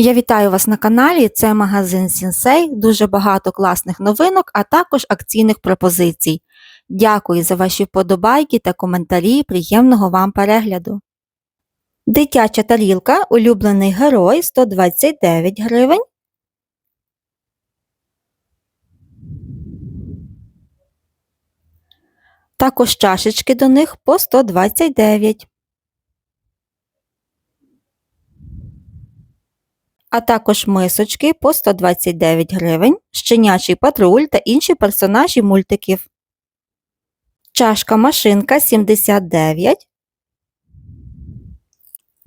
Я вітаю вас на каналі. Це магазин Сінсей. Дуже багато класних новинок, а також акційних пропозицій. Дякую за ваші вподобайки та коментарі. Приємного вам перегляду. Дитяча тарілка, улюблений герой 129 гривень. Також чашечки до них по 129. А також мисочки по 129 гривень, щенячий патруль та інші персонажі мультиків. Чашка машинка 79.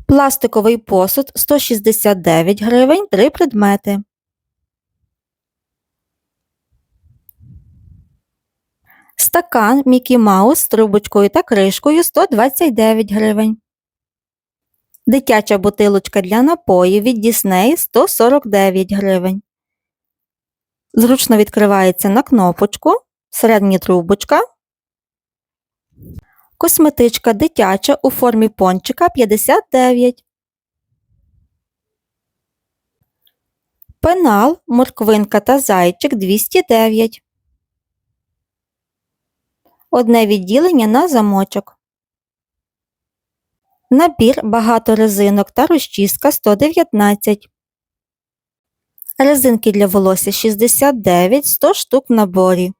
Пластиковий посуд 169 гривень 3 предмети. Стакан Мікі Маус з трубочкою та кришкою 129 гривень. Дитяча бутилочка для напоїв від Disney 149 гривень. Зручно відкривається на кнопочку, середня трубочка. Косметичка дитяча у формі пончика 59. Пенал, морквинка та зайчик 209. Одне відділення на замочок. Набір багато резинок та розчіска 119. Резинки для волосся 69 100 штук в наборі.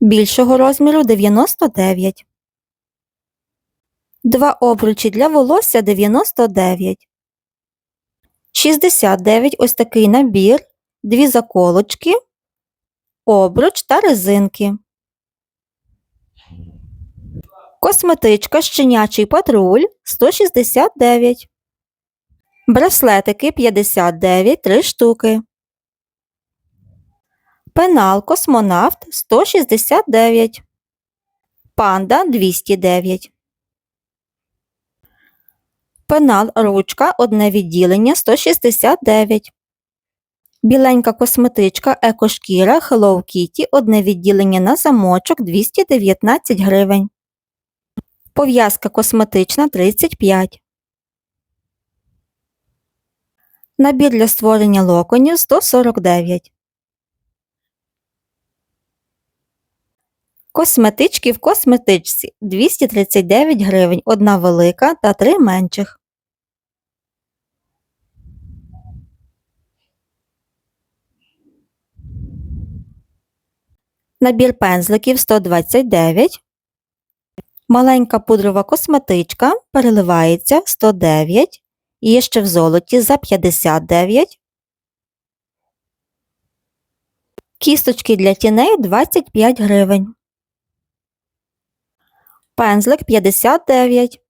Більшого розміру 99. Два обручі для волосся 99. 69 ось такий набір. Дві заколочки, обруч та резинки. Косметичка щенячий патруль 169. Браслетики 59 3 штуки. Пенал космонавт 169. Панда 209. Пенал ручка одне відділення 169. Біленька косметичка екошкіра Hello Kitty одне відділення на замочок 219 гривень. Пов'язка косметична 35. Набір для створення локонів 149. Косметички в косметичці 239 гривень. Одна велика та три менших. Набір пензликів 129. Маленька пудрова косметичка переливається 109, є ще в золоті за 59. Кісточки для тіней 25 гривень. Пензлик 59.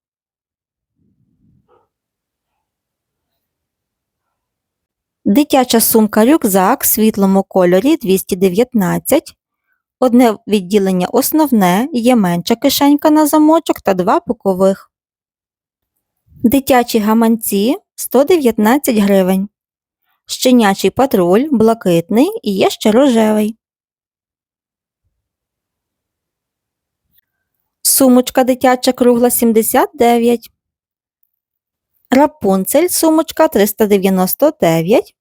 Дитяча сумка рюкзак в світлому кольорі 219. Одне відділення основне, є менша кишенька на замочок та два бокових. Дитячі гаманці 119 гривень. Щенячий патруль блакитний і є ще рожевий. Сумочка дитяча кругла 79. Рапунцель сумочка 399.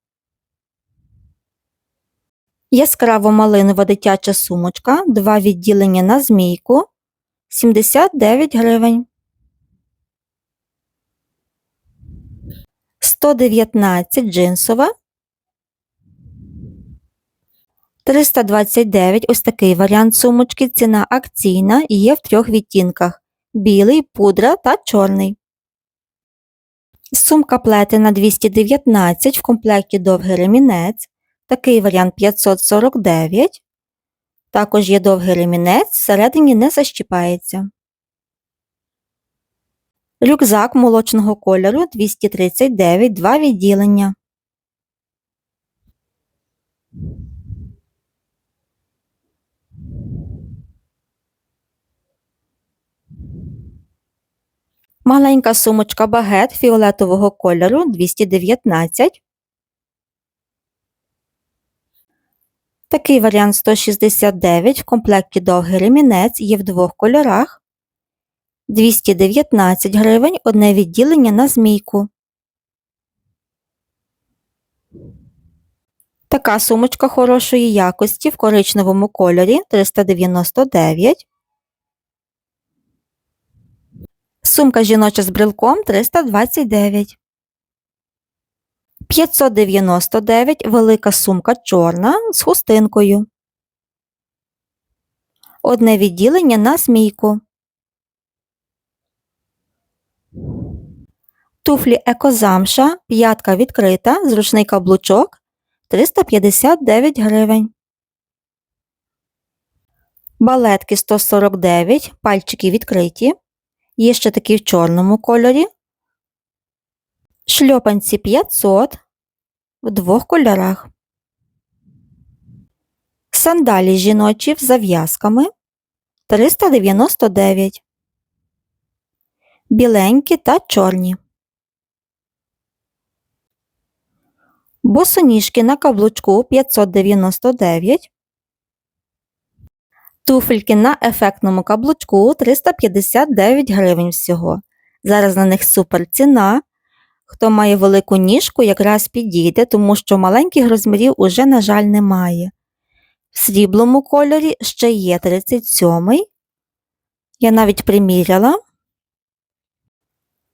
Яскраво малинова дитяча сумочка, два відділення на змійку 79 гривень. 119 джинсова. 329 ось такий варіант сумочки. Ціна акційна і є в трьох відтінках білий, пудра та чорний. Сумка плетена 219 в комплекті довгий ремінець. Такий варіант 549. Також є довгий ремінець, всередині не защіпається. Рюкзак молочного кольору 239, два відділення. Маленька сумочка багет фіолетового кольору 219. Такий варіант 169 в комплекті довгий ремінець є в двох кольорах. 219 гривень одне відділення на змійку. Така сумочка хорошої якості в коричневому кольорі 399. Сумка жіноча з брелком 329. 599 велика сумка чорна з хустинкою. Одне відділення на змійку. Туфлі екозамша, п'ятка відкрита, зручний каблучок 359 гривень. Балетки 149, пальчики відкриті. Є ще такі в чорному кольорі. Шльопанці 500 в двох кольорах. Сандалі жіночі з зав'язками 399. Біленькі та чорні. Босоніжки на каблучку 599. Туфельки на ефектному каблучку 359 гривень всього. Зараз на них супер ціна. Хто має велику ніжку, якраз підійде, тому що маленьких розмірів уже, на жаль, немає. В сріблому кольорі ще є 37-й. Я навіть приміряла.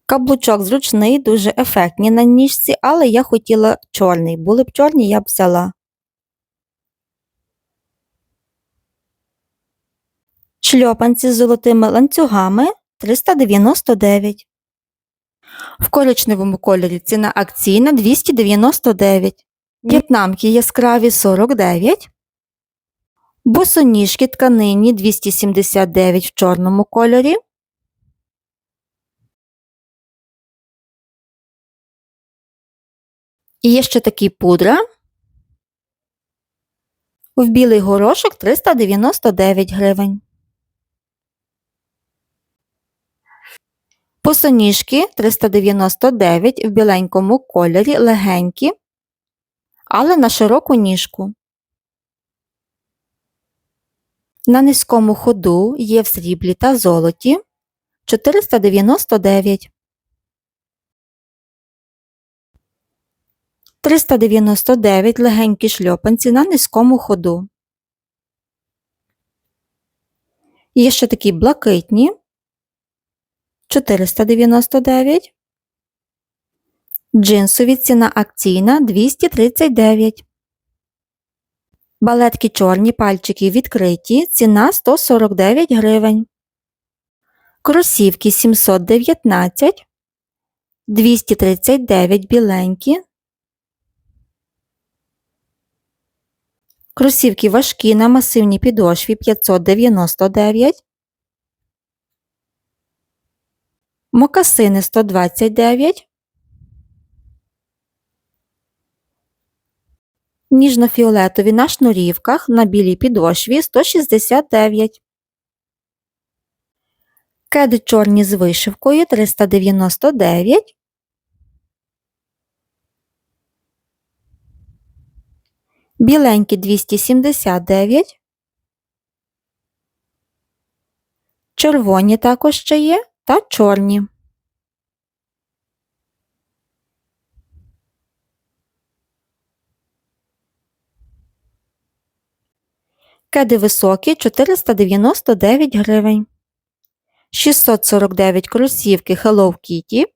Каблучок зручний, дуже ефектний на ніжці, але я хотіла чорний. Були б чорні, я б взяла. Шльопанці з золотими ланцюгами 399. В коричневому кольорі ціна акційна 299. В'єтнамки яскраві 49. Босоніжки тканині 279 в чорному кольорі. І є ще такі пудра. В білий горошок 399 гривень. Босоніжки 399 в біленькому кольорі легенькі, але на широку ніжку. На низькому ходу є в сріблі та золоті 499. 399 легенькі шльопанці на низькому ходу. Є ще такі блакитні 499. Джинсові ціна акційна 239. Балетки чорні пальчики відкриті. Ціна 149 гривень. Кросівки 719. 239 біленькі. Кросівки важкі на масивній підошві 599. Мокасини 129. Ніжно-фіолетові на шнурівках на білій підошві 169. Кеди чорні з вишивкою 399. Біленькі 279. Червоні також ще є та чорні. Кеди високі 499 гривень. 649 кросівки Hello Kitty.